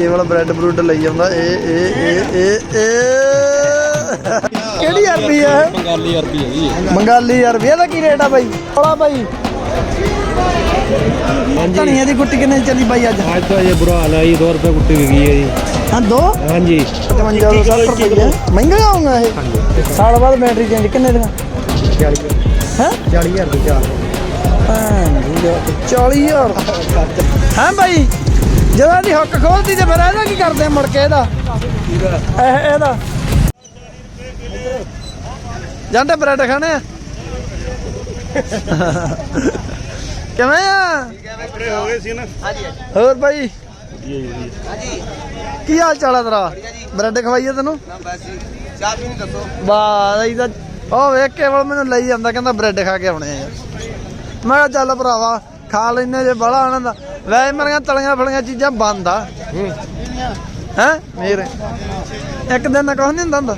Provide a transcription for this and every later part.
ਕੇਵਲ bread brood ਲਈ ਜਾਂਦਾ ਇਹ ਇਹ ਇਹ ਇਹ ਇਹ। ਕਿਹੜੀ ਅਰਬੀ ਹੈ ਬੰਗਾਲੀ ਅਰਬੀ ਹੈ ਜੀ ਬੰਗਾਲੀ ਅਰਬੀ ਇਹਦਾ ਕੀ ਰੇਟ ਆ ਬਾਈ? ਥੋੜਾ ਬਾਈ। ਧਨੀਆ ਦੀ ਗੁੱਟੀ ਕਿੰਨੇ ਦੀ ਚੱਲੀ ਬਾਈ ਅੱਜ? ਅੱਜ ਤਾਂ ਇਹ ਬੁਰਾ ਹਾਲ ਹੈ ਜੀ 2 ਰੁਪਏ ਕੁੱਟੀ ਵਿਕੀ ਹੈ ਜੀ। ਹਾਂ ਦੋ? ਹਾਂਜੀ। 55 ਤੋਂ 60 ਰੁਪਏ ਮਹਿੰਗਾ ਆਉਂਗਾ ਇਹ? ਸਾਲ ਬਾਅਦ ਬੈਟਰੀ ਚੇਂਜ ਕਿੰਨੇ ਦੀਆਂ? 40 ਹੈ? 40000 ਦੀ ਚਾਰ 40000 ਹਾਂ ਬਾਈ? ਜਦੋਂ ਦੀ ਹੁੱਕ ਖੋਲਦੀ ਤੇ ਫਿਰ ਇਹਦਾ ਕੀ ਕਰਦੇ ਆ ਮੁੜ ਕੇ ਇਹਦਾ? ਇਹ, ਇਹਦਾ। ਜਾਂਦੇ ਬ੍ਰੈਡ ਖਾਣੇ ਆ? ਕਿਵੇਂ ਆ? ਹੋ ਗਏ ਸੀ ਨਾ ਹੋਰ ਬਾਈ? ਕੀ ਹਾਲ ਚਾਲ ਆ ਤੇਰਾ? ਬ੍ਰੈਡ ਖਵਾਈਏ ਤੈਨੂੰ? ਚਾਹ ਵੀ ਨਹੀਂ ਦੱਸੋ ਵਾਹ, ਇਹ ਤਾਂ ਉਹ ਵੇਖ ਕੇਵਲ ਮੈਨੂੰ ਲਈ ਜਾਂਦਾ, ਕਹਿੰਦਾ ਬ੍ਰੈਡ ਖਾ ਕੇ ਆਉਣੇ ਆ। ਯਾਰ ਮੈਂ ਕਿਹਾ ਚੱਲ ਭਰਾਵਾ, ਖਾ ਲੈਨੇ ਜੇ ਬੜਾ ਆਨੰਦ ਵੈਸੇ ਮਰੀਆਂ ਤਲੀਆਂ ਫਲੀਆਂ ਚੀਜ਼ਾਂ ਬੰਦ ਆ। ਹੈ? ਮੇਰੇ। ਇੱਕ ਦਿਨ ਨਾ ਕੁਛ ਨਹੀਂ ਹੁੰਦਾ ਹੁੰਦਾ।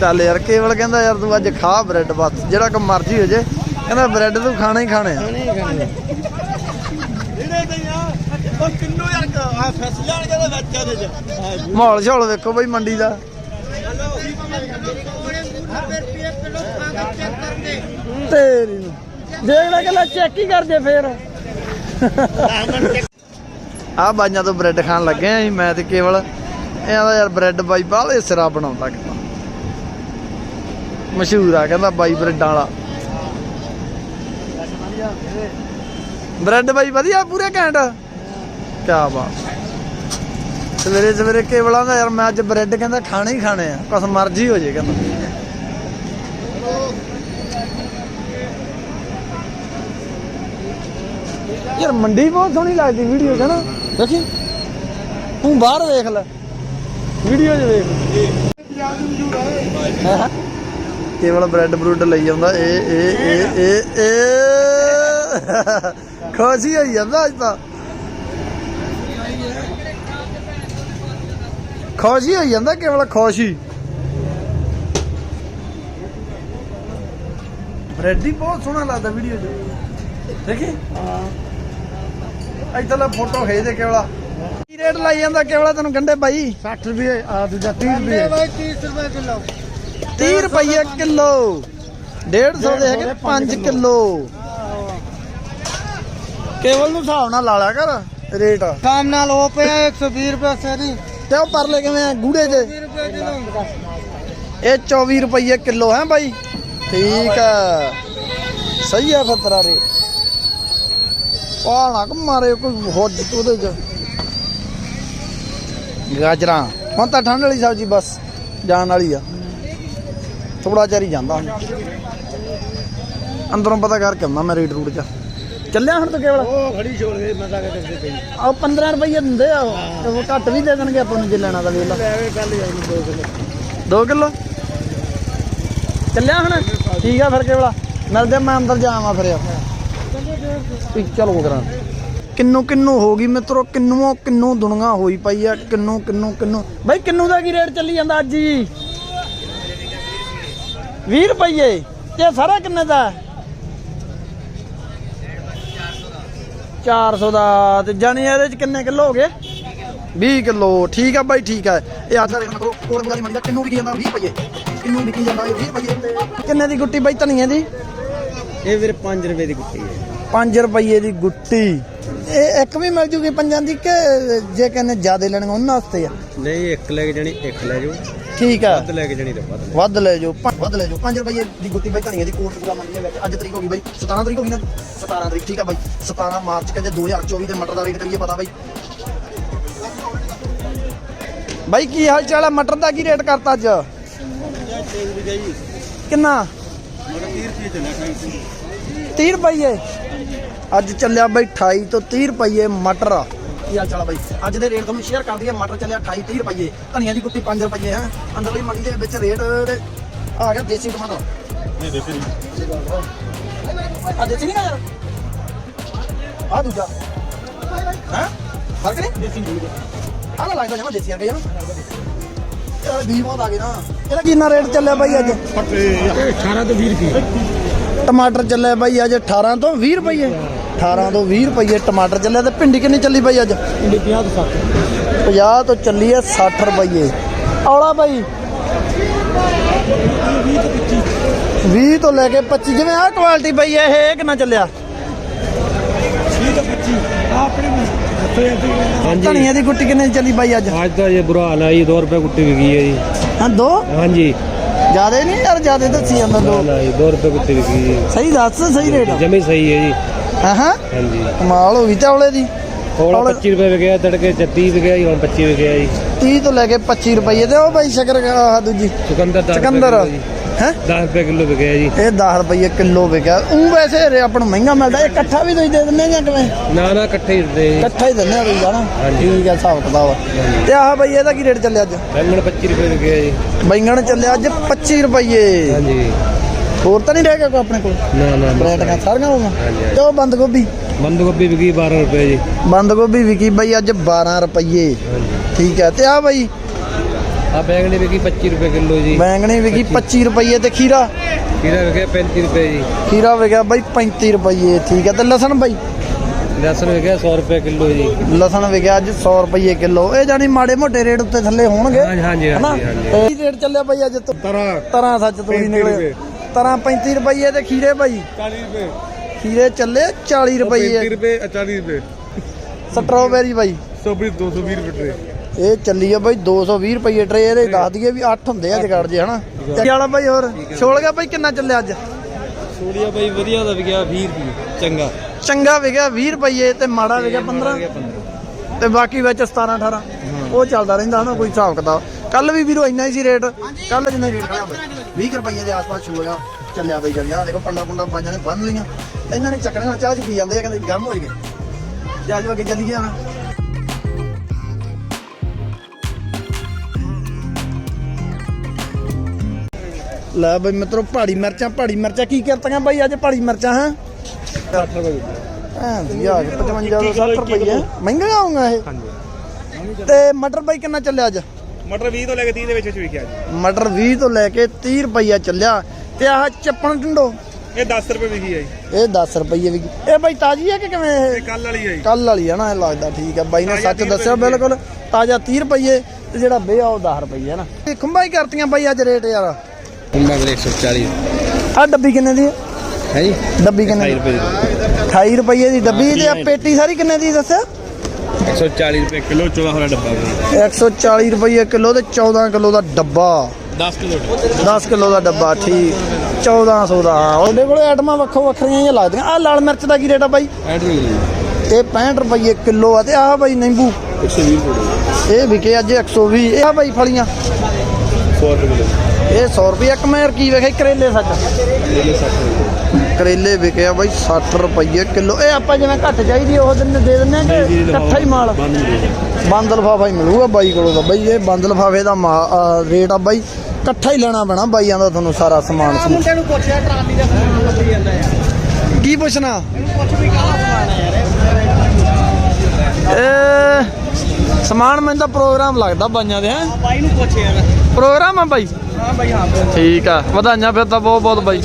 ਚੱਲ ਯਾਰ ਕੇਵਲ ਕਹਿੰਦਾ ਯਾਰ ਤੂੰ ਅੱਜ ਖਾ ਬ੍ਰੈਡ ਬਸ ਜਿਹੜਾ ਕੋ ਮਰਜ਼ੀ ਹੋ ਜੇ। ਕਹਿੰਦਾ ਬ੍ਰੈਡ ਤੂੰ ਖਾਣਾ ਹੀ ਖਾਣੇ ਆ। ਉਹ ਕਿੰਨੂ ਯਾਰ ਆ ਫੈਸਲੇ ਆਣ ਕੇ ਬੱਚਾ ਦੇ ਚ। ਮਾਹੌਲ ਛੋਲ ਵੇਖੋ ਬਈ ਮੰਡੀ ਦਾ। ਤੇਰੀ ਨੂੰ। ਦੇਖ ਲੈ ਕਿ ਚੈੱਕ ਹੀ ਕਰਦੇ ਫੇਰ। ਆ ਬਾਈਆਂ ਤੋਂ ਬ੍ਰੈਡ ਖਾਣ ਲੱਗੇ ਆਂ ਮੈਂ ਤੇ ਕੇਵਲ ਇਹਨਾਂ ਦਾ ਯਾਰ ਬ੍ਰੈਡ ਬਾਈ ਬਾਹਲੇ ਸਿਰਾ ਬਣਾਉਂਦਾ ਕਿਤਾ ਮਸ਼ਹੂਰ ਆ ਕਹਿੰਦਾ ਬਾਈ ਬ੍ਰੈਡਾਂ ਵਾਲਾ। ਬ੍ਰੈਡ ਬਾਈ ਵਧੀਆ, ਪੂਰੇ ਘੈਂਟ। ਕਿਆ ਬਾਤ। ਸਵੇਰੇ ਸਵੇਰੇ ਕੇਵਲਾਂ ਦਾ ਯਾਰ, ਮੈਂ ਅੱਜ ਬ੍ਰੈਡ ਕਹਿੰਦਾ ਖਾਣੇ ਹੀ ਖਾਣੇ ਆ, ਕੁਛ ਮਰਜ਼ੀ ਹੋ ਜੇ ਕਹਿੰਦਾ। ਯਾਰ ਮੰਡੀ ਬਹੁਤ ਸੋਹਣੀ ਲੱਗਦੀ ਵੀਡੀਓ ਚ ਨਾ। ਦੇਖੀ ਤੂੰ ਬਾਹਰ ਵੇਖ ਲੈ। ਵੀਡੀਓ 'ਚ ਵੇਖ। ਹੈਂ? ਕੇਵਲ ਬ੍ਰੈਡ ਬਰੂਡ ਲਈ ਜਾਂਦਾ ਇਹ ਇਹ ਇਹ ਇਹ ਇਹ। ਖੁਸ਼ੀ ਹੋਈ ਜਾਂਦਾ ਅੱਜ ਤਾਂ। ਖੁਸ਼ੀ ਹੋਈ ਜਾਂਦਾ ਕੇਵਲ ਖੁਸ਼ੀ। ਬ੍ਰੈਡ ਹੀ ਬਹੁਤ ਸੋਹਣਾ ਲੱਗਦਾ ਵੀਡੀਓ 'ਚ। ਦੇਖੀ? ਇੱਧਰਲਾ ਫੋਟੋ ਖਿੱਚ ਦੇ ਕੇਵਲਾ। ਕੀ ਰੇਟ ਲਾਈ ਜਾਂਦਾ ਕੇਵਲਾ ਤੈਨੂੰ ਗੰਡੇ ਬਾਈ? 60 ਰੁਪਏ ਆ ਦੂਜਾ 30 ਰੁਪਏ। ਭਾਈ 30 ਰੁਪਏ ਕਿਲੋ। 30 ਰੁਪਏ ਕਿਲੋ। 150 ਦੇ ਹੈਗੇ 5 ਕਿਲੋ। ਕੇਵਲ ਨੂੰ ਹਿਸਾਬ ਨਾਲ ਲਾ ਲਿਆ ਕਰ ਰੇਟ ਸ਼ਾਮ ਨਾਲ ਉਹ ਪਿਆ 120 ਰੁਪਏ ਸਰੀ। ਤੇ ਉਹ ਪਰਲੇ ਕਿਵੇਂ ਆ ਗੂੜੇ 'ਚ 20 ਰੁਪਏ ਕਿਲੋ ਇਹ 24 ਰੁਪਏ ਕਿਲੋ ਹੈ ਬਾਈ। ਠੀਕ ਆ। ਸਹੀ ਆ ਫਿਰ ਤੇਰਾ ਰੇਟ ਪਾਣਾ ਕਿ ਮਾਰੇ ਕੋਈ ਹੋਰ ਉਹਦੇ 'ਚ। ਗਾਜਰਾਂ। ਹੁਣ ਤਾਂ ਠੰਡ ਵਾਲੀ ਸਬਜ਼ੀ ਬਸ ਜਾਣ ਵਾਲੀ ਆ। ਥੋੜਾ ਚਿਰ ਹੀ ਜਾਂਦਾ ਹੁਣ। ਅੰਦਰੋਂ ਪਤਾ ਕਰਕੇ ਆਉਂਦਾ ਮੈਂ ਰੇਟ ਰੂਟ ਚ। ਚੱਲਿਆ ਹੁਣ ਤਾਂ ਕੇਵਲ? ਉਹ ਖੜੀ ਛੋੜ ਗਈ ਮਜ਼ਾ ਕੇ ਦੇਖਦੇ ਪਈ ਆਹ 15 ਰੁਪਏ ਦਿੰਦੇ ਆ ਉਹ। ਤੇ ਘੱਟ ਵੀ ਦੇ ਦੇਣਗੇ ਆਪਾਂ ਨੂੰ ਜੇ ਲੈਣਾ ਤਾਂ ਵੇਖ ਲਾ। ਐਵੇਂ ਕੱਲ ਨੂੰ 2 ਕਿਲੋ। 2 ਕਿਲੋ? ਚੱਲਿਆ ਹੁਣ? ਠੀਕ ਆ ਫਿਰ ਕੇਵਲਾ। ਮਿਲਦੇ ਆ, ਮੈਂ ਅੰਦਰ ਜਾਵਾਂ ਫਿਰ। ਵੀ ਚਲੋ ਕਰਾਂ। ਕਿੰਨੂ ਕਿੰਨੂ ਹੋ ਗਈ ਮਿੱਤਰੋ ਕਿੰਨੂਓ ਕਿੰਨੂ ਦੁਨੀਆ ਹੋਈ ਪਈ ਆ, ਕਿੰਨੂ ਕਿੰਨੂ ਕਿੰਨੂ। ਬਾਈ, ਕਿੰਨੂ ਦਾ ਕੀ ਰੇਟ ਚੱਲੀ ਜਾਂਦਾ ਅੱਜ ਜੀ? 20 ਰੁਪਏ ਤੇ ਸਾਰਾ ਕਿੰਨੇ ਦਾ? 400 ਦਾ। ਤੇ ਜਾਨੀ ਇਹਦੇ ਚ ਕਿੰਨੇ ਕਿਲੋ ਹੋ ਗਏ? 20 ਕਿਲੋ। ਠੀਕ ਆ ਬਾਈ, ਠੀਕ ਆ। ਇਹ ਅੱਜ ਰੇਟ ਮਤਲਬ ਕੋਲ ਵਾਲੀ ਮੰਡੀ ਕਿੰਨੂ ਵਿਕੀ ਜਾਂਦਾ 20 ਰੁਪਏ ਕਿੰਨੂ ਵਿਕੀ ਜਾਂਦਾ 20 ਰੁਪਏ ਕਿੰਨੇ ਦੀ ਗੁੱਟੀ ਬਾਈ, ਧਨੀਏ ਦੀ? ਇਹ ਵੀਰ 5 ਰੁਪਏ ਦੀ ਕੁੱਟੀ ਹੈ। 5 ਰੁਪਏ ਦੀ ਗੁੱਟੀ। ਇਹ ਇੱਕ ਵੀ ਮਿਲ ਜੂਗੀ ਪੰਜਾਂ ਦੀ ਕਿ ਜੇ ਕਹਿੰਦੇ ਜ਼ਿਆਦਾ ਲੈਣਗੇ ਉਹਨਾਂ ਵਾਸਤੇ ਆ? ਨਹੀਂ ਇੱਕ ਲੈ ਕੇ ਜਾਣੀ ਇੱਕ ਲੈ ਜਾਓ। ਠੀਕ ਆ। ਵੱਧ ਲੈ ਕੇ ਜਾਣੀ ਤਾਂ ਵੱਧ। ਵੱਧ ਲੈ ਜਾਓ ਪੰਜ- ਵੱਧ ਲੈ ਜਾਓ। 5 ਰੁਪਏ ਦੀ ਗੁੱਟੀ ਬਾਈ ਧਨੀਏ ਦੀ ਕੋਟਕਪੂਰਾ ਮੰਡੀ ਦੇ ਵਿੱਚ। ਅੱਜ ਤਰੀਕ ਹੋ ਗਈ ਬਾਈ 17 ਤਰੀਕ ਹੋ ਗਈ ਨਾ? 17 ਤਰੀਕ ਠੀਕ ਆ ਬਾਈ। 17 ਮਾਰਚ ਕਹਿੰਦੇ 2024 ਦੇ ਮਟਰ ਦਾ ਰੇਟ ਕਰੀਏ ਪਤਾ ਬਾਈ। ਬਾਈ ਕੀ ਹਾਲ ਚਾਲ ਹੈ ਮਟਰ ਦਾ ਕੀ ਰੇਟ ਕਰਤਾ ਅੱਜ? ਕਿੰਨਾ? 30 ਰੁਪਏ ਅੱਜ ਚੱਲਿਆ ਬਾਈ 28 ਤੋਂ 30 ਰੁਪਏ ਮਟਰ। ਕੀ ਹਾਲ ਚਾਲ ਆ ਬਾਈ? ਅੱਜ ਦੇ ਰੇਟ ਤੁਹਾਨੂੰ ਸ਼ੇਅਰ ਕਰ ਦਈਏ ਮਟਰ ਚੱਲਿਆ 28 30 ਰੁਪਏ ਧਨੀਆ ਦੀ ਕੁੱਤੀ 5 ਰੁਪਏ ਹੈ। ਅੰਦਰਲੀ ਮੰਡੀ ਦੇ ਵਿੱਚ ਰੇਟ ਆ ਗਿਆ ਦੇਸੀ ਟਮਾਟਰ। ਨਹੀਂ ਦੇਸੀ ਨਹੀਂ। ਆ ਦੇਸੀ ਨਹੀਂ ਯਾਰ ਆ ਦੂਜਾ। ਹੈ? ਫ਼ਰਕ ਨਹੀਂ? ਦੇਸੀ ਆ ਨਾ ਲੱਗਦਾ ਜਮਾ ਦੇਸੀ ਵਰਗਾ ਯਾਰ ਇਹ ਵੀ ਬਹੁਤ ਆ ਗਏ ਨਾ। ਇਹਦਾ ਕਿੰਨਾ ਰੇਟ ਚੱਲਿਆ ਬਾਈ ਅੱਜ? 18 ਤੋਂ 20 ਰੁਪਏ। ਟਮਾਟਰ ਚੱਲਿਆ ਬਾਈ ਅੱਜ 18 ਤੋਂ 20 ਰੁਪਏ 18 ਤੋਂ 20 ਰੁਪਏ ਟਮਾਟਰ ਚੱਲਿਆ ਤੇ ਭਿੰਡੀ ਕਿੰਨੀ ਚੱਲੀ ਬਾਈ ਅੱਜ? ਇੰਡੀ 50 ਤੋਂ 60 50 ਤੋਂ ਚੱਲੀ ਹੈ 60 ਰੁਪਏ ਔਲਾ ਬਾਈ। 20 ਤੋਂ ਲੈ ਕੇ 25 ਜਿਵੇਂ ਆਹ ਕੁਆਲਿਟੀ ਬਾਈ ਇਹ ਇਹ ਕਿੰਨਾ ਚੱਲਿਆ? 20 ਤੋਂ 25 ਆ ਆਪਣੇ ਧਨੀਆ ਦੀ ਗੁੱਟੀ ਕਿੰਨੇ ਚੱਲੀ ਬਾਈ ਅੱਜ? ਅੱਜ ਤਾਂ ਇਹ ਬੁਰਾ ਹਾਲ ਹੈ ਜੀ 2 ਰੁਪਏ ਕੁੱਟੀ ਵਿਕੀ ਹੈ ਜੀ। ਹਾਂ ਦੋ? ਹਾਂਜੀ। ਜਿਆਦੇ ਨਹੀਂ ਯਾਰ ਜਿਆਦੇ ਦੱਸੀ ਜਾਂਦਾ ਦੋ। ਨਾ ਜੀ 2 ਰੁਪਏ ਕੁੱਟੀ ਵਿਕੀ ਹੈ ਸਹੀ ਦੱਸ ਸਹੀ ਰੇਟ। ਜਮੀ ਸਹੀ ਹੈ ਜੀ। ਹਾਂ ਹਾਂ। ਹਾਂਜੀ। ਕਮਾਲ ਹੋ ਗਈ ਚੌਲੇ ਦੀ। ਔਲਾ- 25 ਰੁਪਏ ਵਿਕਿਆ ਤੜਕੇ 30 ਵਿਕਿਆ ਜੀ ਹੁਣ 25 ਵਿਕਿਆ ਜੀ। 30 ਤੋਂ ਲੈ ਕੇ 25 ਰੁਪਏ ਤੇ ਉਹ ਬਾਈ ਸ਼ਕਰ ਆਹ ਦੂਜੀ। ਚੁਕੰਦਰ 10 ਚਕੰਦਰ ਹੈ? 10 ਰੁਪਏ ਕਿਲੋ ਵਿਕਿਆ ਜੀ। ਇਹ 10 ਰੁਪਏ ਕਿਲੋ ਵਿਕਿਆ। ਉਹ ਵੈਸੇ ਰੇ ਆਪਾਂ ਨੂੰ ਮਹਿੰਗਾ ਮਿਲਦਾ ਇਹ ਇਕੱਠਾ ਵੀ ਤੁਸੀਂ ਦੇ ਦਿੰਦੇ ਜਾਂ ਕਿਵੇਂ? ਨਾ ਨਾ ਇਕੱਠੇ ਹੀ ਦਿੰਦੇ ਜੀ। ਇਕੱਠਾ ਹੀ ਦਿੰਦੇ ਆ ਤੁਸੀਂ ਹਾਂਜੀ। ਠੀਕ ਹੈ ਹਿਸਾਬ ਕਿਤਾਬ। ਤੇ ਆਹ ਬਈ ਇਹਦਾ ਕੀ ਰੇਟ ਚੱਲਿਆ ਅੱਜ? ਬੈਂਗਣ 25 ਰੁਪਏ ਵਿਕਿਆ ਜੀ। ਬੈਂਗਣ ਚੱਲਿਆ ਅੱਜ 25 ਰੁਪਏ ਹਾਂਜੀ। ਹੋਰ ਤਾਂ ਨਹੀਂ ਰਹਿ ਗਿਆ ਕੋਈ ਆਪਣੇ ਕੋਲ? ਨਾ ਨਾ ਬਰੈਟਾਂ ਸਾਰੀਆਂ ਹਾਂਜੀ, ਹਾਂਜੀ। ਤੇ ਉਹ ਬੰਦ ਗੋਭੀ? ਬੰਦ ਗੋਭੀ ਵਿਕੀ 12 ਰੁਪਏ ਜੀ। ਬੰਦ ਗੋਭੀ ਵਿਕੀ ਬਈ ਅੱਜ 12 ਰੁਪਏ ਠੀਕ ਹੈ ਤੇ ਆ ਬਈ ਆ ਬੈਂਗਣੀ ਵਿਕੀ 25 ਰੁਪਏ ਕਿਲੋ ਜੀ। ਬੈਂਗਣੀ ਵਿਕੀ 25 ਰੁਪਏ ਤੇ ਖੀਰਾ। ਖੀਰਾ ਵਿਕਿਆ 35 ਰੁਪਏ ਜੀ। ਖੀਰਾ ਵਿਕਿਆ ਬਈ 35 ਰੁਪਏ ਠੀਕ ਹੈ ਤੇ ਲਸਣ ਬਈ? ਲਸਣ ਵਿਕਿਆ 100 ਰੁਪਏ ਕਿਲੋ ਜੀ। ਲਸਣ ਵਿਕਿਆ ਅੱਜ 100 ਰੁਪਏ ਕਿਲੋ। ਇਹ ਜਾਨੀ ਮਾੜੇ ਮੋਟੇ ਰੇਟ ਉੱਤੇ ਥੱਲੇ ਹੋਣਗੇ ਹਾਂਜੀ, ਹਾਂਜੀ? ਹਾਂਜੀ, ਕੀ ਰੇਟ ਚੱਲਿਆ ਬਈ ਅੱਜ ਤੋਂ? ਤਰਾ। ਤਰਾਂ ਸੱਚ ਤੋਂ ਹੀ 35 ਨਿਕਲੇ ਰੁਪਏ। ਤਰਾਂ 35 ਰੁਪਏ ਤੇ ਖੀਰੇ ਬਈ। 40 ਰੁਪਏ। ਖੀਰੇ ਚੱਲੇ 40 ਰੁਪਏ ਰੁਪਏ 40 ਰੁਪਏ। ਸਟ੍ਰਾਬੇਰੀ ਬਾਈ। ਸੋਬਰੀ 220 ਰੁਪਏ ਟਰੇ। ਇਹ ਚੱਲੀ ਆ ਬਾਈ 220 ਰੁਪਏ ਟਰੇ ਇਹਦੇ ਦੱਸ ਦਈਏ ਵੀ 8 ਹੁੰਦੇ ਆ ਜਗੜ ਜੇ ਹਨਾ? ਤੇ ਵਾਲਾ ਬਾਈ ਹੋਰ। ਛੋਲ ਗਿਆ ਬਾਈ ਕਿੰਨਾ ਚੱਲਿਆ ਅੱਜ? ਸੂੜੀਆ ਬਾਈ ਵਧੀਆ ਦਾ ਵਿਕਿਆ 20 ਰੁਪਏ ਚੰਗਾ। ਚੰਗਾ ਵਿਕਿਆ 20 ਰੁਪਏ ਤੇ ਮਾੜਾ ਵਿਕਿਆ 15 ਤੇ ਬਾਕੀ ਵਿੱਚ 17 18 ਉਹ ਚੱਲਦਾ ਰਹਿੰਦਾ ਹਨਾ ਕੋਈ ਹਿਸਾਬ ਕਿਤਾਬ। ਕੱਲ ਵੀ ਵੀਰੋ ਇੰਨਾ ਹੀ ਸੀ ਰੇਟ। ਕੱਲ ਜਿੰਨਾ ਰੇਟ ਖੜਾ ਬਈ 20 ਰੁਪਏ ਦੇ ਆਸ-ਪਾਸ ਛੂਗਾ ਚੱਲਿਆ ਬਈ ਚੱਲਿਆ। ਦੇਖੋ ਪੰਡਾ ਪੁੰਡਾ ਬਾਜਾਂ ਨੇ ਬੰਨ ਲਈਆਂ। ਇਹਨਾਂ ਨੇ ਚੱਕਣਾ ਚਾਹ ਚ ਪੀ ਜਾਂਦੇ ਆ ਕਹਿੰਦੇ ਗਮ ਹੋ ਗਏ। ਜਾ ਜੋ ਅੱਗੇ ਚੱਲੀ ਗਿਆ ਲੈ ਬਈ ਮਿੱਤਰੋ ਪਹਾੜੀ ਮਿਰਚਾਂ ਪਹਾੜੀ ਮਿਰਚਾਂ। ਕੀ ਕਰਤੀਆਂ ਬਾਈ ਅੱਜ ਪਹਾੜੀ ਮਿਰਚਾਂ ਹਾਂ? 60 ਰੁਪਏ। ਹਾਂ ਯਾਰ 55 ਤੋਂ 60 ਰੁਪਏ ਮਹਿੰਗਾ ਆਉਂਗਾ ਇਹ। ਤੇ ਮਟਰ ਬਾਈ ਕਿੰਨਾ ਚੱਲਿਆ ਅੱਜ? ਮਟਰ 20 ਤੋਂ ਲੈ ਕੇ 30 ਦੇ ਵਿੱਚ ਵਿੱਚ ਵਿਕਿਆ ਜੀ। ਮਟਰ 20 ਤੋਂ ਲੈ ਕੇ 30 ਰੁਪਈਆ ਚੱਲਿਆ ਤੇ ਆਹ ਚੱਪਣ ਟੰਡੋ? ਇਹ 10 ਰੁਪਏ ਵਿਕੀ ਹੈ ਜੀ। ਇਹ 10 ਰੁਪਏ ਵੀ ਇਹ ਬਾਈ ਤਾਜੀ ਹੈ ਕਿ ਕਿਵੇਂ ਇਹ? ਇਹ ਕੱਲ ਵਾਲੀ ਹੈ ਜੀ। ਕੱਲ ਵਾਲੀ ਹੈ ਨਾ ਇਹ ਲੱਗਦਾ ਠੀਕ ਹੈ ਬਾਈ ਨੇ ਤਾਜ਼ਾ ਸੱਚ 30 ਦੱਸਿਆ ਰੁਪਏ ਬਿਲਕੁਲ ਤਾਜ਼ਾ 30 ਰੁਪਏ ਤੇ ਜਿਹੜਾ ਬੇ ਆ ਉਹ 10 ਰੁਪਏ ਹੈ ਨਾ। ਇਹ ਖੁੰਬਾਂ ਹੀ ਕਰਤੀਆਂ ਬਾਈ ਅੱਜ ਰੇਟ ਯਾਰ। ਕੁੰਬਾ ਵੀਰੇ 140 ਆ ਡੱਬੀ ਕਿੰਨੇ ਦੀ ਹੈ ਹੈ ਜੀ? ਡੱਬੀ ਕਿੰਨੇ ਦੀ? ਰੁਪਏ 28 ਰੁਪਏ ਦੀ ਡੱਬੀ ਤੇ ਆ ਪੇਟੀ ਸਾਰੀ ਕਿੰਨੇ ਦੀ ਦੱਸਿਆ? 140 ਰੁਪਏ ਕਿਲੋ 14 ਵਾਲਾ ਡੱਬਾ ਵੀਰੇ 140 ਰੁਪਏ ਕਿਲੋ ਤੇ 14 ਕਿਲੋ ਦਾ ਡੱਬਾ। 10 ਕਿਲੋ 10 ਕਿਲੋ ਦਾ ਡੱਬਾ ਠੀਕ। 1400 ਦਾ। ਉਹਦੇ ਕੋਲੇ ਆਈਟਮਾਂ ਵੱਖੋ ਵੱਖਰੀਆਂ ਹੀ ਲੱਗਦੀਆਂ। ਆ ਲਾਲ ਮਿਰਚ ਦਾ ਕੀ ਰੇਟ ਆ ਬਾਈ? ਐਡ ਵੀ ਇਹ 65 ਰੁਪਏ ਕਿਲੋ ਆ ਤੇ ਆਹ ਬਾਈ ਨਿੰਬੂ। 120 ਰੁਪਏ ਇਹ ਵਿਕੇ ਅੱਜ 120 ਇਹ ਆ ਬਾਈ ਫਲੀਆਂ। 100 ਰੁਪਏ ਕਿਲੋ। ਇਹ 100 ਰੁਪਏ ਇੱਕ ਮੈਂ ਕੀ ਵੇਖੇ ਕਰੇਲੇ ਸੱਚ ਇਹ 60 ਰੁਪਏ ਕਰੇਲੇ ਵਿਕੇ ਆ ਬਾਈ 60 ਰੁਪਏ ਕਿਲੋ। ਇਹ ਆਪਾਂ ਜਿਵੇਂ ਘੱਟ ਚਾਹੀਦੀ ਉਹ ਦਿਨ ਦੇ ਆ ਕਿ ਇਕੱਠਾ ਹੀ ਮਾਲ? ਬੰਦ ਲਫਾਫਾ ਹੀ ਮਿਲੂਗਾ ਬਾਈ ਕੋਲੋਂ ਤਾਂ। ਬਾਈ ਇਹ ਬੰਦ ਲਫਾਫੇ ਦਾ ਰੇਟ ਆ ਬਾਈ ਇਕੱਠਾ ਹੀ ਲੈਣਾ ਪੈਣਾ ਬਾਈਆਂ ਦਾ ਤੁਹਾਨੂੰ ਸਾਰਾ ਸਮਾਨ ਮੁੰਡੇ ਨੂੰ ਪੁੱਛਿਆ ਟਰਾਲੀ ਦਾ ਸਮਾਨ ਲੱਗੀ ਜਾਂਦਾ ਯਾਰ? ਕੀ ਪੁੱਛਣਾ? ਕੁਝ ਵੀ ਕਾਲਾ ਸਮਾਨ ਹੈ ਯਾਰ ਇਹ? ਸਮਾਨ ਮੈਨੂੰ ਤਾਂ ਪ੍ਰੋਗਰਾਮ ਲੱਗਦਾ ਬਾਈਆਂ ਦੇ ਹੈ ਬਾਈ ਨੂੰ ਪੁੱਛ ਯਾਰ। ਪ੍ਰੋਗਰਾਮ ਆ ਬਾਈ? ਹਾਂ ਬਾਈ ਹਾਂ ਠੀਕ ਆ ਵਧਾਈਆਂ ਫਿਰ ਤਾਂ ਬਹੁਤ ਬਹੁਤ ਬਾਈ।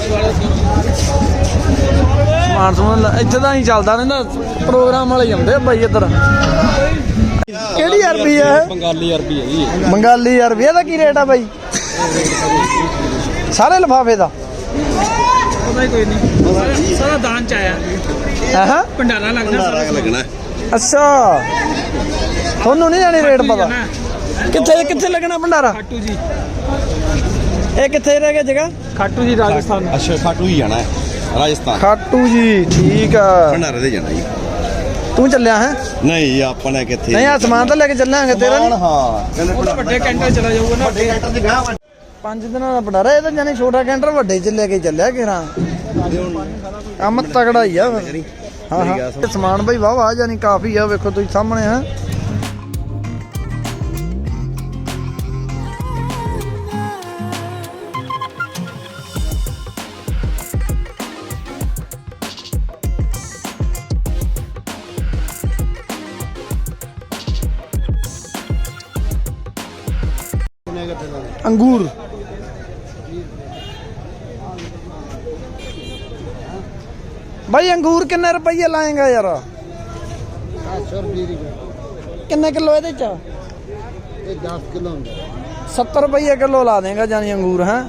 ਸਮਾਨ ਸਮੂਨ ਇੱਥੇ ਤਾਂ ਹੀ ਚੱਲਦਾ ਰਹਿੰਦਾ ਪ੍ਰੋਗਰਾਮ ਵਾਲੇ ਆਉਂਦੇ ਆ ਬਾਈ ਇੱਧਰ। ਕਿਹੜੀ ਅਰਬੀ ਆ? ਬੰਗਾਲੀ ਅਰਬੀ ਹੈ ਜੀ। ਬੰਗਾਲੀ ਅਰਬੀ ਇਹਦਾ ਕੀ ਰੇਟ ਆ ਬਾਈ? ਸਾਰੇ ਲਫਾਫੇ ਦਾ? ਉਹਦਾ ਹੀ ਕੋਈ ਨਹੀਂ। ਸਾਰਾ ਦਾਨ ਚ ਆਇਆ। ਹਾਂ? ਭੰਡਾਰਾ ਲੱਗਦਾ ਸਾਰਾ। ਲੱਗਣਾ। ਅੱਛਾ। ਤੁਹਾਨੂੰ ਨਹੀਂ ਜਾਣੀ ਰੇਟ ਪਤਾ? ਕਿੱਥੇ ਕਿੱਥੇ ਲੱਗਣਾ ਭੰਡਾਰਾ? ਖਾਟੂ ਜੀ। ਇਹ ਕਿੱਥੇ ਰਹਿ ਗਿਆ ਜਗ੍ਹਾ? ਖਾਟੂ ਜੀ ਰਾਜਸਥਾਨ। ਅੱਛਾ ਖਾਟੂ ਹੀ ਜਾਣਾ ਹੈ। ਰਾਜਸਥਾਨ। ਖਾਟੂ ਜੀ ਠੀਕ ਆ। ਭੰਡਾਰੇ ਦੇ ਜਾਣਾ ਜੀ। ਤੂੰ ਚੱਲਿਆ ਹੈ? ਨਹੀਂ ਆਪਾਂ ਨੇ ਕਿੱਥੇ ਨਹੀਂ ਆ ਸਮਾਨ ਤਾਂ ਲੈ ਕੇ ਚੱਲਾਂਗੇ ਤੇਰਾ ਨਹੀਂ? ਹਾਂ। ਕਹਿੰਦੇ ਵੱਡੇ ਕੈਂਟਰ ਚਲਾ ਜਾਊਗਾ ਨਾ ਵੱਡੇ ਕੈਂਟਰ ਦੀ ਗਾਹ ਪੰਜ ਦਿਨਾਂ ਦਾ ਭੰਡਾਰਾ ਇਹ ਤਾਂ ਜਾਨੀ ਛੋਟਾ ਕੈਂਟਰ ਵੱਡੇ ਚ ਲੈ ਕੇ ਚੱਲਿਆ ਕਿਰਾਂ ਕੰਮ ਤਗੜਾ ਹੀ ਆ। ਹਾਂ ਹਾਂ। ਸਮਾਨ। ਬਈ ਵਾਹ ਵਾਹ ਜਾਨੀ ਕਾਫੀ ਆ ਵੇਖੋ ਤੁਸੀਂ ਸਾਹਮਣੇ ਆ ਅੰਗੂਰ ਬਾਈ ਅੰਗੂਰ ਕਿੰਨੇ ਰੁਪਏ ਲਾਏਗਾ ਯਾਰ? 120 ਦੀ ਕਿੰਨੇ ਕਿਲੋ ਇਹਦੇ ਚ? ਇਹ 10 ਕਿਲੋ ਹੁੰਦਾ 70 ਰੁਪਏ ਕਿਲੋ ਲਾ ਦੇਗਾ ਜਾਨੀ ਅੰਗੂਰ ਹੈ?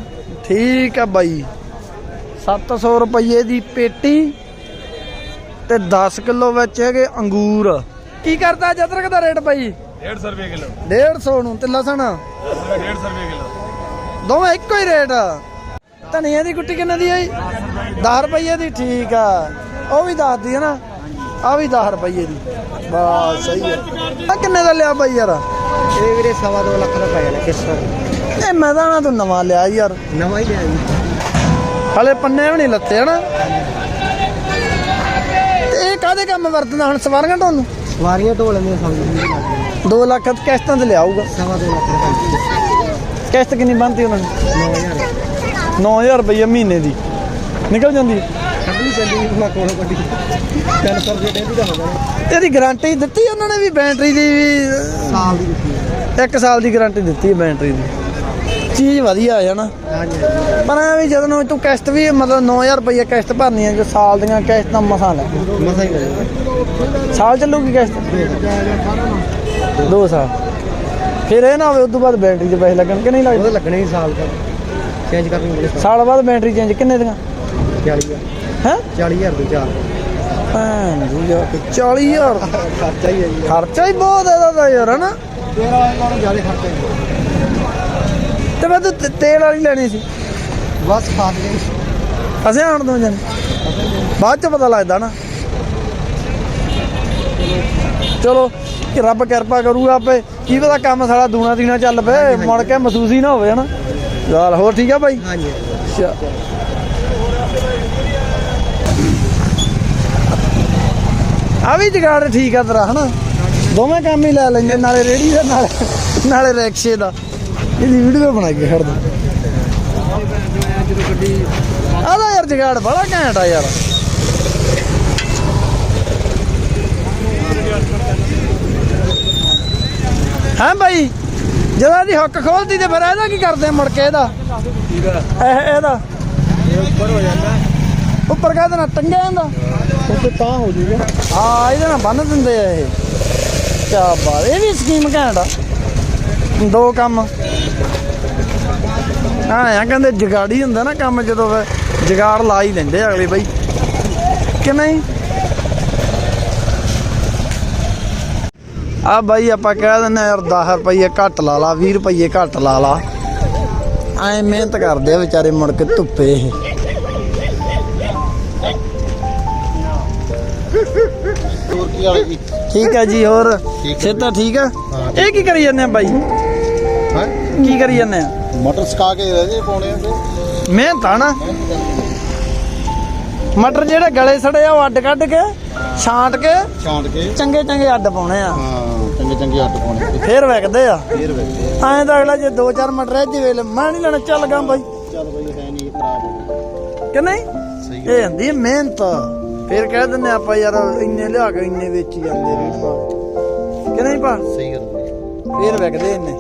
ਠੀਕ ਹੈ ਬਾਈ। 700 ਰੁਪਏ ਦੀ ਪੇਟੀ ਤੇ 10 ਕਿਲੋ ਵਿੱਚ ਹੈਗੇ ਅੰਗੂਰ। ਕੀ ਕਰਦਾ ਜਦਰਕ ਦਾ ਰੇਟ ਬਾਈ? 150 ਰੁਪਏ ਕਿਲੋ। 150 ਨੂੰ ਤੇ ਲਸਣ? 150 ਰੁਪਏ ਕਿਲੋ। ਦੋਵੇਂ ਇੱਕੋ ਹੀ ਰੇਟ। ਧਨੀਆ ਦੀ ਗੁੱਟੀ ਕਿੰਨੇ ਦੀ ਆਈ 10 ਰੁਪਏ ਦੀ ਠੀਕ ਆ। ਉਹ ਵੀ ਦੱਸਦੀ ਹੈ ਨਾ। ਆ ਵੀ 10 ਰੁਪਏ ਦੀ। ਬਸ ਸਹੀ ਹੈ। ਆ ਕਿੰਨੇ ਦਾ ਲਿਆ ਬਾਈ ਯਾਰ? ਇਹ ਵੀਰੇ ਸਵਾ ਦੋ ਲੱਖ ਦਾ ਪੈ ਜਾਣਾ ਕਿਸ਼ਤਾਂ ਇਹ ਮੈਂ ਤਾਂ ਨਾ ਤੂੰ ਨਵਾਂ ਲਿਆ ਯਾਰ। ਨਵਾਂ ਹੀ ਲਿਆ ਜੀ। ਹਲੇ ਪੰਨੇ ਵੀ ਨਹੀਂ ਲੱਤੇ ਹਨਾ? ਤੇ ਇਹ ਕਾਦੇ ਕੰਮ ਵਰਤਦਾ ਹੁਣ? ਸਵਾਰੀਆਂ ਢੋਣ ਸਵਾਰੀਆਂ ਢੋ ਲੈਂਦੀਆਂ ਸਮਝ 2 ਲੱਖ ਦੀ ਕਿਸ਼ਤਾਂ ਤੇ ਲਿਆਊਗਾ। ਸਵਾ ਦੋ ਲੱਖ ਦਾ ਕਿਸ਼ਤ ਕਿੰਨੀ ਬਣਦੀ ਉਹਨਾਂ ਨੂੰ 9000 9000 ਰੁਪਏ ਮਹੀਨੇ ਦੀ। ਨਿਕਲ ਜਾਂਦੀ। ਕੱਢੀ ਚੱਲੀ ਮੈਂ ਕੋਲ ਕੱਢੀ। 300 ਰੁਪਏ ਡੇਲੀ ਦਾ ਹੋ ਜਾਣਾ ਇਹਦੀ ਗਾਰੰਟੀ ਦਿੱਤੀ ਉਹਨਾਂ ਨੇ ਵੀ ਬੈਟਰੀ ਦੀ ਵੀ? ਸਾਲ ਦੀ ਦਿੱਤੀ। ਇੱਕ ਸਾਲ ਦੀ ਗਾਰੰਟੀ ਦਿੱਤੀ ਹੈ ਬੈਟਰੀ ਦੀ। ਚੀਜ਼ ਵਧੀਆ ਹੈ ਨਾ ਪਰ ਐ ਵੀ ਜਦੋਂ ਤੂੰ ਕਿਸ਼ਤ ਵੀ ਮਤਲਬ 9000 ਰੁਪਏ ਕਿਸ਼ਤ ਭਰਨੀ ਹੈ ਜੋ ਸਾਲ ਦੀਆਂ ਕਿਸ਼ਤਾਂ ਮਸਾਂ ਲੈ। ਮਸਾ ਹੀ ਸਾਲ ਚੱਲੂਗੀ ਕਿਸ਼ਤ? 2 ਸਾਲ। ਫਿਰ ਇਹ ਨਾ ਹੋਵੇ ਤੋਂ ਬਾਅਦ ਬੈਟਰੀ 'ਚ ਪੈਸੇ ਲੱਗਣ ਕਿ ਨਹੀਂ ਉਹਦੇ ਲੱਗਦੇ ਲੱਗਣੇ ਹੀ ਸਾਲ ਤੱਕ। ਚੇਂਜ ਕਰਨੀ ਹੋਣੀ ਸਾਲ ਬਾਅਦ ਬੈਟਰੀ ਚੇਂਜ ਕਿੰਨੇ ਦੀਆਂ? 40000 ਹੈ? 40000 ਦੀ ਚਾਰ। ਭੈਣ ਜੀ ਯਾਰ 40000 ਖਰਚਾ ਹੀ ਹੈ ਜੀ। ਖਰਚਾ ਹੀ ਬਹੁਤ ਹੈ ਇਹਦਾ ਤਾਂ ਯਾਰ ਹਨਾ ਤੇਰਾ ਵਾਲਾ ਜ਼ਿਆਦਾ ਖਰਚਾ ਹੈ। ਤੇ ਮੈਂ ਤੂੰ ਤੇਲ ਵਾਲੀ ਲੈਣੀ ਸੀ। ਬਸ ਖਾਦ ਗਈ ਅਸੀਂ ਆਣ ਦੋ ਜਨ ਬਾਅਦ ਚ ਪਤਾ ਲੱਗਦਾ ਨਾ। ਚਲੋ ਕਿ ਰੱਬ ਕਿਰਪਾ ਕਰੂਗਾ ਆਪੇ। ਕੀ ਪਤਾ ਕੰਮ ਸਾਲਾ ਦੂਣਾ ਤੀਣਾ ਚੱਲ ਪਏ ਮੁੜ ਕੇ ਮਹਿਸੂਸ ਹੀ ਨਾ ਹੋਵੇ ਹਨਾ? ਚੱਲ ਹੋਰ ਠੀਕ ਆ ਬਾਈ? ਹਾਂਜੀ। ਅੱਛਾ। ਆ ਵੀ ਜਗਾੜ ਠੀਕ ਆ ਤੇਰਾ ਹਨਾ? ਦੋਵੇਂ ਕੰਮ ਹੀ ਲੈ ਲੈਂਦੇ ਨਾਲੇ ਰੇੜੀ ਦਾ ਨਾਲੇ ਨਾਲੇ ਰਿਕਸ਼ੇ ਦਾ। ਇਹਦੀ ਵੀਡੀਓ ਬਣਾ ਕੇ ਛੱਡ ਦੇ ਆਦਾ ਯਾਰ ਜਗਾੜ ਬੜਾ ਘੈਂਟ ਆ ਯਾਰ। ਹਾਂ ਭਾਈ ਜਦੋਂ ਇਹਦੀ ਹੁੱਕ ਖੋਲਦੀ ਤੇ ਫਿਰ ਇਹਦਾ ਕੀ ਕਰਦੇ ਆ ਮੁੜ ਕੇ ਇਹਦਾ? ਇਹ, ਇਹਦਾ? ਉੱਪਰ ਹੋ ਜਾਂਦਾ ਉੱਪਰ ਕਹਿੰਦੇ ਨਾ ਟੰਗਿਆ ਜਾਂਦਾ ਉੱਤੇ ਤਾਂ ਹੋ ਜਾਊਗਾ ਹਾਂ ਇਹਦੇ ਨਾਲ ਬੰਨ ਦਿੰਦੇ ਆ ਇਹ। ਕਿਆ ਬਾਤ, ਇਹ ਵੀ ਸਕੀਮ ਘੈਂਟ ਆ। ਦੋ ਕੰਮ। ਆ ਕਹਿੰਦੇ ਜਗਾੜੀ ਹੁੰਦਾ ਨਾ ਕੰਮ, ਜਦੋਂ ਜਗਾੜ ਲਾ ਹੀ ਲੈਂਦੇ ਅਗਲੇ ਬਈ। ਕਿ ਨਹੀਂ ਆ ਬਾਈ ਆਪਾਂ ਕਹਿ ਦਿੰਦੇ ਯਾਰ 10 ਰੁਪਏ ਘੱਟ ਲਾ ਲਾ 20 ਰੁਪਏ ਘੱਟ ਲਾ ਲਾ। ਐ ਮਿਹਨਤ ਕਰਦੇ ਆ ਵਿਚਾਰੇ ਮੁੜ ਕੇ ਧੁੱਪੇ ਇਹ। ਜੀ ਠੀਕ ਹੈ ਜੀ ਹੋਰ? ਸਿਹਤਾਂ ਠੀਕ ਆ। ਇਹ ਕੀ ਕਰੀ ਜਾਂਦੇ ਆ ਬਾਈ? ਹਾਂ? ਕੀ ਕਰੀ ਜਾਂਦੇ ਆ? ਮਟਰ ਸਕਾ ਕੇ ਰਹਦੇ ਪਾਉਣੇ ਆ ਮਿਹਨਤ ਆ ਨਾ? ਮਟਰ ਜਿਹੜੇ ਗਲੇ ਸੜੇ ਆ ਉਹ ਅੱਡ ਕੱਢ ਕੇ ਛਾਂਟ ਕੇ ਛਾਂਟ ਕੇ। ਚੰਗੇ ਚੰਗੇ ਅੱਡ ਪਾਉਣੇ ਆ। ਹਾਂ ਚੰਗੇ ਚੰਗੇ ਆਟ ਪਾਉਣੇ ਤੇ ਫੇਰ ਵਿਕਦੇ ਆ। ਫੇਰ ਵੇਖਦੇ ਐਂ ਤਾਂ ਅਗਲਾ ਜੇ ਦੋ ਚਾਰ ਮਟਰ ਐ ਜਿਵੇਂ ਮੈਂ ਨਹੀਂ ਲੈਣਾ ਚੱਲ ਗਾ ਬਾਈ। ਚੱਲ ਬਈ ਹੈ ਨਹੀਂ ਖਰਾਬ ਹੋ ਕਿ ਨਹੀਂ? ਸਹੀ ਇਹ ਹੁੰਦੀ ਹੈ ਮਿਹਨਤ। ਫੇਰ ਕਹਿ ਦਿੰਦੇ ਆਪਾਂ ਯਾਰ ਇੰਨੇ ਲਿਆ ਕੇ ਇੰਨੇ ਵੇਚੀ ਜਾਂਦੇ ਰੇੜ ਪਾ ਕਿ ਨਹੀਂ ਪਾ ਸਹੀ ਗੱਲ ਫੇਰ ਵਿਕਦੇ ਇੰਨੇ।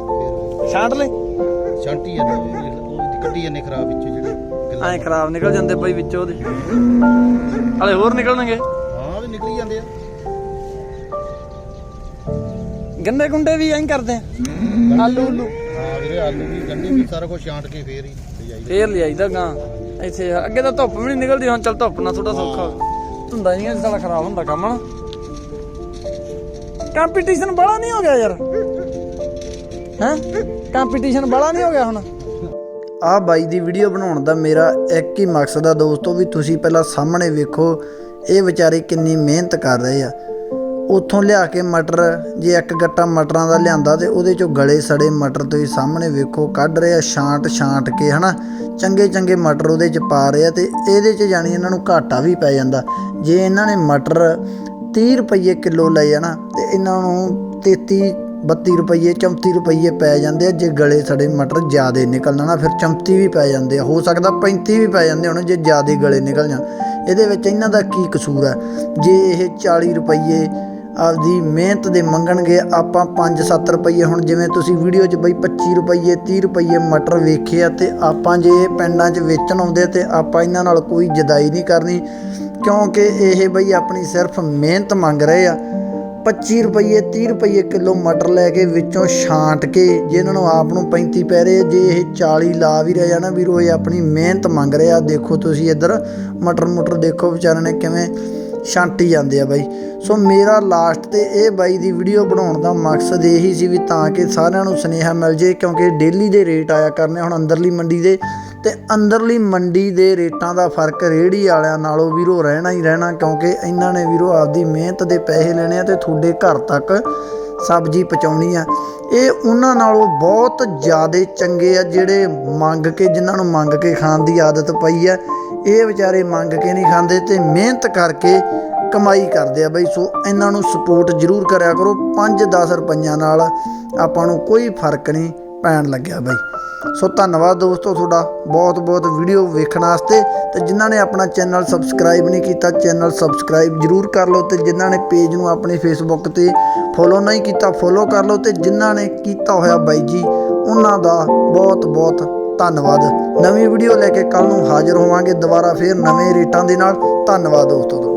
ਛਾਂਟ ਲੈ ਛਾਂਟੀ ਆ ਉਹ ਕੱਢੀ ਜਾਂਦੇ ਖਰਾਬ ਵਿੱਚੋਂ। ਐਂ ਖਰਾਬ ਨਿਕਲ ਜਾਂਦੇ ਬਈ ਵਿੱਚੋਂ ਉਹਦੇ। ਹਲੇ ਹੋਰ ਨਿਕਲਣਗੇ? ਹਾਂ ਵੀ ਨਿਕਲੀ ਜਾਂਦੇ ਆ। ਗੰਡੇ ਗੁੰਡੇ ਵੀ ਐਂ ਕਰਦੇ ਆ। ਆਲੂ ਉਲੂ ਹਾਂ ਵੀਰੇ ਆਲੂ ਵੀ ਗੰਢੇ ਵੀ ਸਾਰਾ ਕੁਝ ਛਾਂਟ ਕੇ ਫੇਰ ਹੀ ਲਿਜਾਈ ਫੇਰ ਲਿਆਈਦਾ ਗਾਂ। ਇੱਥੇ ਅੱਗੇ ਤਾਂ ਧੁੱਪ ਵੀ ਨਹੀਂ ਨਿਕਲਦੀ ਹੁਣ ਚੱਲ ਧੁੱਪ ਨਾਲ ਥੋੜਾ ਸੌਖਾ। ਧੁੰਦਾ ਨਹੀਂ ਸਾਲਾ ਖਰਾਬ ਹੁੰਦਾ ਕੰਮ ਨਾ। ਕੰਪੀਟੀਸ਼ਨ ਬੜਾ ਨਹੀਂ ਹੋ ਗਿਆ ਯਾਰ। ਹੈ? ਕੰਪੀਟੀਸ਼ਨ ਬੜਾ ਨਹੀਂ ਹੋ ਗਿਆ ਹੁਣ। ਆ ਬਾਈ ਦੀ ਵੀਡੀਓ ਬਣਾਉਣ ਦਾ ਮੇਰਾ ਇੱਕ ਹੀ ਮਕਸਦ ਆ ਦੋਸਤੋ ਵੀ ਤੁਸੀਂ ਪਹਿਲਾਂ ਸਾਹਮਣੇ ਵੇਖੋ, ਇਹ ਵਿਚਾਰੇ ਕਿੰਨੀ ਮਿਹਨਤ ਕਰ ਰਹੇ ਆ। ਉੱਥੋਂ ਲਿਆ ਕੇ ਮਟਰ, ਜੇ ਇੱਕ ਗੱਟਾ ਮਟਰਾਂ ਦਾ ਲਿਆਂਦਾ ਤੇ ਉਹਦੇ ਚੋਂ ਗਲੇ ਸੜੇ ਮਟਰ ਤੁਸੀਂ ਸਾਹਮਣੇ ਵੇਖੋ, ਕੱਢ ਰਹੇ ਆ ਛਾਂਟ ਛਾਂਟ ਕੇ, ਹਨਾ? ਚੰਗੇ ਚੰਗੇ ਮਟਰ ਉਹਦੇ ਚ ਪਾ ਰਹੇ ਆ ਤੇ ਇਹਦੇ ਚ ਜਾਣੀ ਇਹਨਾਂ ਨੂੰ ਘਾਟਾ ਵੀ ਪੈ ਜਾਂਦਾ। ਜੇ ਇਹਨਾਂ ਨੇ ਮਟਰ 30 ਰੁਪਏ ਕਿਲੋ ਲਏ ਆ ਨਾ, ਤੇ ਇਹਨਾਂ ਨੂੰ 33 32 ਰੁਪਏ 34 ਰੁਪਏ ਪੈ ਜਾਂਦੇ ਆ, ਜੇ ਗਲੇ ਸੜੇ ਮਟਰ ਜ਼ਿਆਦੇ ਨਿਕਲਣਾ ਨਾ ਫਿਰ 34 ਵੀ ਪੈ ਜਾਂਦੇ ਆ। ਹੋ ਸਕਦਾ 35 ਵੀ ਪੈ ਜਾਂਦੇ ਹੁਣ, ਜੇ ਜ਼ਿਆਦੇ ਗਲੇ ਨਿਕਲ ਜਾਣ। ਇਹਦੇ ਵਿੱਚ ਇਹਨਾਂ ਦਾ ਕੀ ਕਸੂਰ ਹੈ? ਜੇ ਇਹ 40 ਰੁਪਏ ਆਪਦੀ ਮਿਹਨਤ ਦੇ ਮੰਗਣਗੇ, ਆਪਾਂ 5-7 ਰੁਪਏ ਹੁਣ ਜਿਵੇਂ ਤੁਸੀਂ ਵੀਡੀਓ 'ਚ ਬਈ 25 ਰੁਪਏ 30 ਰੁਪਏ ਮਟਰ ਵੇਖੇ ਆ ਤੇ ਆਪਾਂ ਜੇ ਪਿੰਡਾਂ 'ਚ ਵੇਚਣ ਆਉਂਦੇ ਤੇ ਆਪਾਂ ਇਹਨਾਂ ਨਾਲ ਕੋਈ ਜਦਾਈ ਨਹੀਂ ਕਰਨੀ, ਕਿਉਂਕਿ ਇਹ ਬਈ ਆਪਣੀ ਸਿਰਫ ਮਿਹਨਤ ਮੰਗ ਰਹੇ ਆ। 25 ਰੁਪਏ 30 ਰੁਪਏ ਕਿਲੋ ਮਟਰ ਲੈ ਕੇ ਵਿੱਚੋਂ ਛਾਂਟ ਕੇ ਜੇ ਇਹਨਾਂ ਨੂੰ ਆਪ ਨੂੰ 35 ਪੈ ਰਹੇ, ਜੇ ਇਹ 40 ਲਾ ਵੀ ਰਹੇ ਜਾਣਾ ਨਾ ਵੀਰੋ, ਇਹ ਆਪਣੀ ਮਿਹਨਤ ਮੰਗ ਰਿਹਾ ਦੇਖੋ ਤੁਸੀਂ ਇੱਧਰ, ਮਟਰ ਮੁਟਰ ਦੇਖੋ ਵਿਚਾਰਿਆਂ ਨੇ ਕਿਵੇਂ ਛਾਂਟੀ ਜਾਂਦੇ ਆ ਬਾਈ। ਸੋ ਮੇਰਾ ਲਾਸਟ ਤੇ ਇਹ ਬਾਈ ਦੀ ਵੀਡੀਓ ਬਣਾਉਣ ਦਾ ਮਕਸਦ ਇਹੀ ਸੀ ਵੀ ਤਾਂ ਕਿ ਸਾਰਿਆਂ ਨੂੰ ਸੁਨੇਹਾ ਮਿਲ ਜੇ, ਕਿਉਂਕਿ ਡੇਲੀ ਦੇ ਰੇਟ ਆਇਆ ਕਰਨੇ, ਹੁਣ ਅੰਦਰਲੀ ਮੰਡੀ ਦੇ ਤੇ ਅੰਦਰਲੀ ਮੰਡੀ ਦੇ ਰੇਟਾਂ ਦਾ ਫ਼ਰਕ ਰੇੜੀ ਵਾਲਿਆਂ ਨਾਲੋਂ ਵੀਰੋ ਰਹਿਣਾ ਹੀ ਰਹਿਣਾ, ਕਿਉਂਕਿ ਇਹਨਾਂ ਨੇ ਵੀਰੋ ਆਪਦੀ ਮਿਹਨਤ ਦੇ ਪੈਸੇ ਲੈਣੇ ਆ ਤੇ ਤੁਹਾਡੇ ਘਰ ਤੱਕ ਸਬਜ਼ੀ ਪਹੁੰਚਾਉਣੀ ਆ। ਇਹ ਉਹਨਾਂ ਨਾਲੋਂ ਬਹੁਤ ਜ਼ਿਆਦਾ ਚੰਗੇ ਆ ਜਿਹੜੇ ਮੰਗ ਕੇ, ਜਿਨ੍ਹਾਂ ਨੂੰ ਮੰਗ ਕੇ ਖਾਣ ਦੀ ਆਦਤ ਪਈ ਆ। ਇਹ ਵਿਚਾਰੇ ਮੰਗ ਕੇ ਨਹੀਂ ਖਾਂਦੇ ਤੇ ਮਿਹਨਤ ਕਰਕੇ ਕਮਾਈ ਕਰਦੇ ਆ ਬਈ। ਸੋ ਇਹਨਾਂ ਨੂੰ ਸਪੋਰਟ ਜ਼ਰੂਰ ਕਰਿਆ ਕਰੋ। 5-10 ਰੁਪਈਆਂ ਨਾਲ ਆਪਾਂ ਨੂੰ ਕੋਈ ਫ਼ਰਕ ਨਹੀਂ ਪੈਣ ਲੱਗਿਆ ਬਾਈ। ਸੋ ਧੰਨਵਾਦ ਦੋਸਤੋ ਤੁਹਾਡਾ। ਬਹੁਤ ਬਹੁਤ ਵੀਡੀਓ ਵੇਖਣ ਵਾਸਤੇ ਤੇ ਜਿਨ੍ਹਾਂ ਨੇ ਆਪਣਾ ਚੈਨਲ ਸਬਸਕ੍ਰਾਈਬ ਨਹੀਂ ਕੀਤਾ, ਚੈਨਲ ਸਬਸਕ੍ਰਾਈਬ ਜਰੂਰ ਕਰ ਲਓ ਤੇ ਜਿਨ੍ਹਾਂ ਨੇ ਪੇਜ ਨੂੰ ਆਪਣੇ ਫੇਸਬੁੱਕ ਤੇ ਫੋਲੋ ਨਹੀਂ ਕੀਤਾ ਫੋਲੋ ਕਰ ਲਓ ਤੇ ਜਿਨ੍ਹਾਂ ਨੇ ਕੀਤਾ ਹੋਇਆ ਬਾਈ ਜੀ, ਉਹਨਾਂ ਦਾ ਬਹੁਤ ਬਹੁਤ ਧੰਨਵਾਦ। ਨਵੀਂ ਵੀਡੀਓ ਲੈ ਕੇ ਕੱਲ ਨੂੰ ਹਾਜ਼ਰ ਹੋਵਾਂਗੇ ਦੁਬਾਰਾ ਫੇਰ ਨਵੇਂ ਰੇਟਾਂ ਦੇ ਨਾਲ। ਧੰਨਵਾਦ ਦੋਸਤੋ